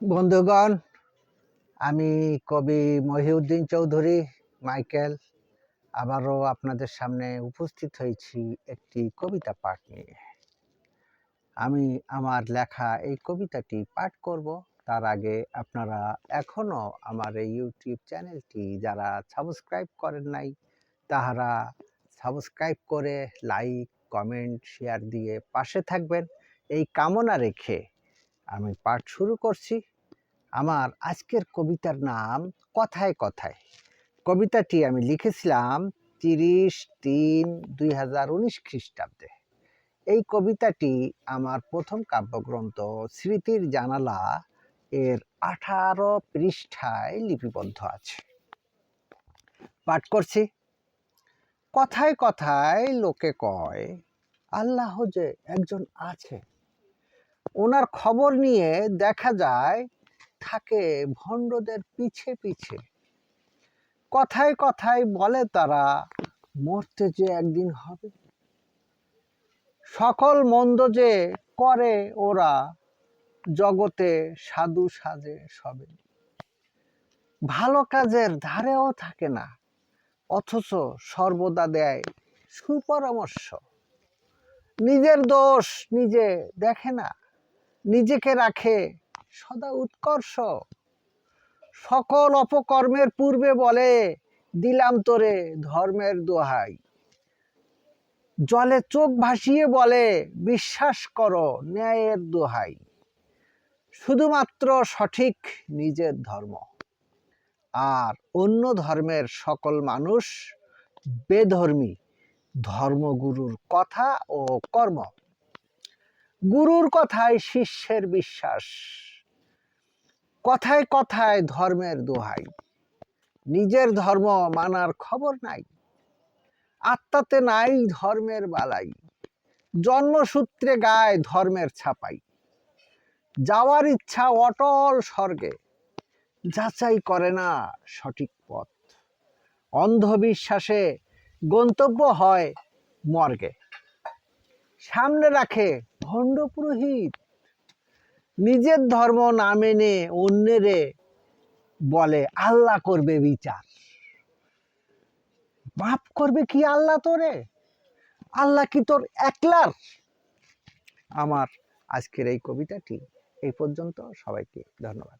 বন্ধুগণ, আমি কবি মহিউদ্দিন চৌধুরী, মাইকেল, আবারও আপনাদের সামনে উপস্থিত হয়েছি একটি কবিতা পাঠ নিয়ে। আমি আমার লেখা এই কবিতাটি পাঠ করব। তার আগে আপনারা এখনও আমার এই ইউটিউব চ্যানেলটি যারা সাবস্ক্রাইব করেন নাই, তাহারা সাবস্ক্রাইব করে লাইক, কমেন্ট, শেয়ার দিয়ে পাশে থাকবেন। এই কামনা রেখে আমি পাঠ শুরু করছি। আমার আজকের কবিতার নাম কথায় কথায়। কবিতাটি আমি লিখেছিলাম তিরিশ তিন দুই হাজার উনিশ খ্রিস্টাব্দে। এই কবিতাটি আমার প্রথম কাব্যগ্রন্থ স্মৃতির জানালা এর আঠারো পৃষ্ঠায় লিপিবদ্ধ আছে। পাঠ করছি। কথায় কথায় লোকে কয়, আল্লাহ যে একজন আছে। ওনার খবর নিয়ে দেখা যায়, থাকে ভণ্ডদের পিছে পিছে। কথায় কথায় বলে তারা, মরতে যে একদিন হবে। সকল মন্দ যে করে ওরা, জগতে সাধু সাজে সবে। ভালো কাজের ধারেও থাকে না, অথচ সর্বদা দেয় সুপরামর্শ। নিজের দোষ নিজে দেখে না নিজেকে রাখে, সদা উৎকর্ষ। সকল অপকর্মের পূর্বে বলে, দিলাম তোরে ধর্মের দোহাই। জলে চোখ ভাসিয়ে বলে, বিশ্বাস করো, ন্যায়ের দোহাই। শুধুমাত্র সঠিক নিজের ধর্ম। আর অন্য ধর্মের সকল মানুষ বেধর্মী, ধর্মগুরুর কথা ও কর্ম। গুরুর কথায় শিষ্যের বিশ্বাস। কথায় কথায় ধর্মের দোহাই। নিজের ধর্ম মানার খবর নাই। আত্মাতে নাই ধর্মের বালাই। জন্মসূত্রে গায় ধর্মের ছাপাই। যাওয়ার ইচ্ছা অটল স্বর্গে। যাচাই করে না সঠিক পথ। অন্ধবিশ্বাসে গন্তব্য হয় মর্গে। সামনে রাখে ভণ্ড পুরোহিত। নিজের ধর্ম না মেনে অন্যেরে বলে, আল্লাহ করবে বিচার। মাফ করবে কি আল্লাহ তোরে? আল্লাহ কি তোর একলার? আমার আজকের এই কবিতাটি এই পর্যন্ত। সবাইকে ধন্যবাদ।